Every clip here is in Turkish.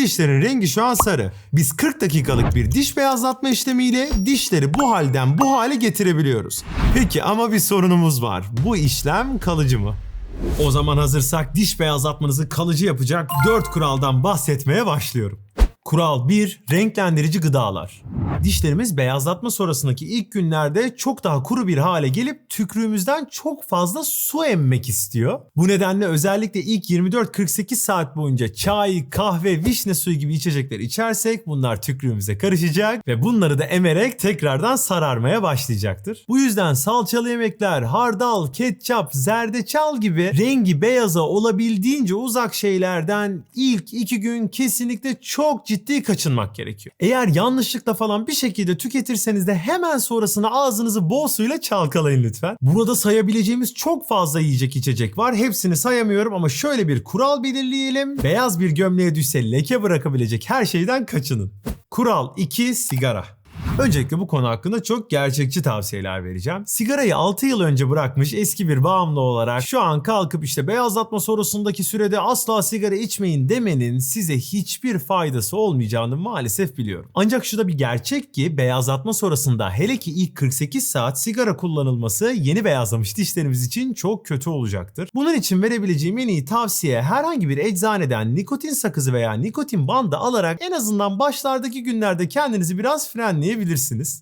dişlerin rengi şu an sarı. Biz 40 dakikalık bir diş beyazlatma işlemiyle dişleri bu halden bu hale getirebiliyoruz. Peki ama bir sorunumuz var. Bu işlem kalıcı mı? O zaman hazırsak diş beyazlatmanızı kalıcı yapacak 4 kuraldan bahsetmeye başlıyorum. Kural 1. Renklendirici gıdalar. Dişlerimiz beyazlatma sonrasındaki ilk günlerde çok daha kuru bir hale gelip tükrüğümüzden çok fazla su emmek istiyor. Bu nedenle özellikle ilk 24-48 saat boyunca çay, kahve, vişne suyu gibi içecekler içersek bunlar tükrüğümüze karışacak ve bunları da emerek tekrardan sararmaya başlayacaktır. Bu yüzden salçalı yemekler, hardal, ketçap, zerdeçal gibi rengi beyaza olabildiğince uzak şeylerden ilk iki gün kesinlikle çok ciddi kaçınmak gerekiyor. Eğer yanlışlıkla falan bir şekilde tüketirseniz de hemen sonrasında ağzınızı bol suyla çalkalayın lütfen. Burada sayabileceğimiz çok fazla yiyecek içecek var. Hepsini sayamıyorum ama şöyle bir kural belirleyelim. Beyaz bir gömleğe düşse leke bırakabilecek her şeyden kaçının. Kural 2 sigara. Öncelikle bu konu hakkında çok gerçekçi tavsiyeler vereceğim. Sigarayı 6 yıl önce bırakmış eski bir bağımlı olarak şu an kalkıp işte beyazlatma sorusundaki sürede asla sigara içmeyin demenin size hiçbir faydası olmayacağını maalesef biliyorum. Ancak şu da bir gerçek ki beyazlatma sonrasında hele ki ilk 48 saat sigara kullanılması yeni beyazlamış dişlerimiz için çok kötü olacaktır. Bunun için verebileceğim en iyi tavsiye herhangi bir eczaneden nikotin sakızı veya nikotin bandı alarak en azından başlardaki günlerde kendinizi biraz frenleyebilirsiniz.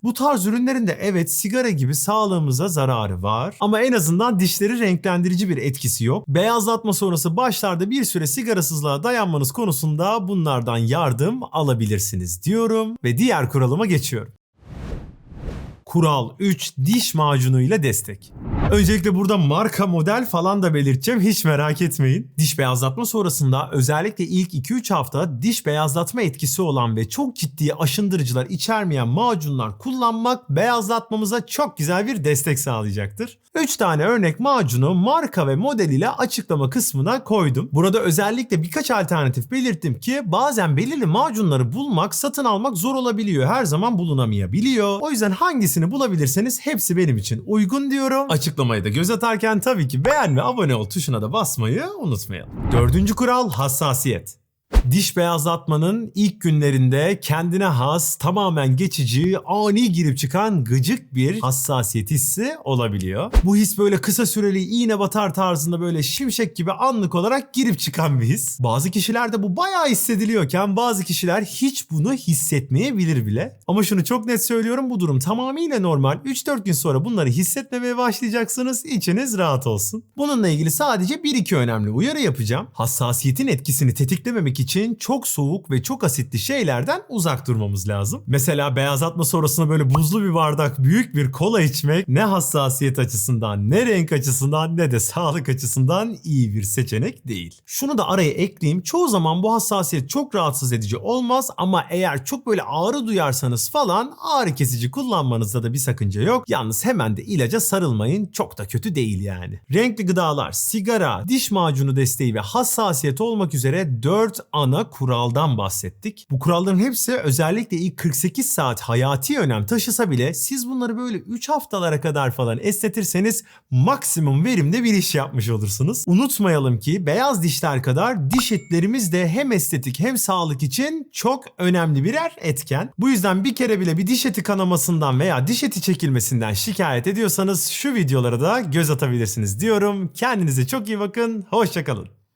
Bu tarz ürünlerin de evet sigara gibi sağlığımıza zararı var ama en azından dişleri renklendirici bir etkisi yok. Beyazlatma sonrası başlarda bir süre sigarasızlığa dayanmanız konusunda bunlardan yardım alabilirsiniz diyorum ve diğer kuralıma geçiyorum. Kural 3 diş macunuyla destek. Öncelikle burada marka model falan da belirteceğim hiç merak etmeyin. Diş beyazlatma sonrasında özellikle ilk 2-3 hafta diş beyazlatma etkisi olan ve çok ciddi aşındırıcılar içermeyen macunlar kullanmak beyazlatmamıza çok güzel bir destek sağlayacaktır. 3 tane örnek macunu marka ve model ile açıklama kısmına koydum. Burada özellikle birkaç alternatif belirttim ki bazen belirli macunları bulmak, satın almak zor olabiliyor. Her zaman bulunamayabiliyor. O yüzden hangisini bulabilirseniz hepsi benim için uygun diyorum. Açıklamayı da göz atarken tabii ki beğen ve abone ol tuşuna da basmayı unutmayalım. Dördüncü kural hassasiyet. Diş beyazlatmanın ilk günlerinde kendine has, tamamen geçici, ani girip çıkan gıcık bir hassasiyet hissi olabiliyor. Bu his böyle kısa süreli iğne batar tarzında böyle şimşek gibi anlık olarak girip çıkan bir his. Bazı kişilerde bu bayağı hissediliyorken bazı kişiler hiç bunu hissetmeyebilir bile. Ama şunu çok net söylüyorum bu durum tamamıyla normal. 3-4 gün sonra bunları hissetmemeye başlayacaksınız. İçiniz rahat olsun. Bununla ilgili sadece 1-2 önemli uyarı yapacağım. Hassasiyetin etkisini tetiklememek için çok soğuk ve çok asitli şeylerden uzak durmamız lazım. Mesela beyazlatma sonrasında böyle buzlu bir bardak büyük bir kola içmek ne hassasiyet açısından ne renk açısından ne de sağlık açısından iyi bir seçenek değil. Şunu da araya ekleyeyim. Çoğu zaman bu hassasiyet çok rahatsız edici olmaz ama eğer çok böyle ağrı duyarsanız falan ağrı kesici kullanmanızda da bir sakınca yok. Yalnız hemen de ilaca sarılmayın. Çok da kötü değil yani. Renkli gıdalar, sigara, diş macunu desteği ve hassasiyet olmak üzere 4 ana kuraldan bahsettik. Bu kuralların hepsi özellikle ilk 48 saat hayati önem taşısa bile siz bunları böyle 3 haftalara kadar falan esnetirseniz maksimum verimde bir iş yapmış olursunuz. Unutmayalım ki beyaz dişler kadar diş etlerimiz de hem estetik hem sağlık için çok önemli birer etken. Bu yüzden bir kere bile bir diş eti kanamasından veya diş eti çekilmesinden şikayet ediyorsanız şu videolara da göz atabilirsiniz diyorum. Kendinize çok iyi bakın. Hoşçakalın.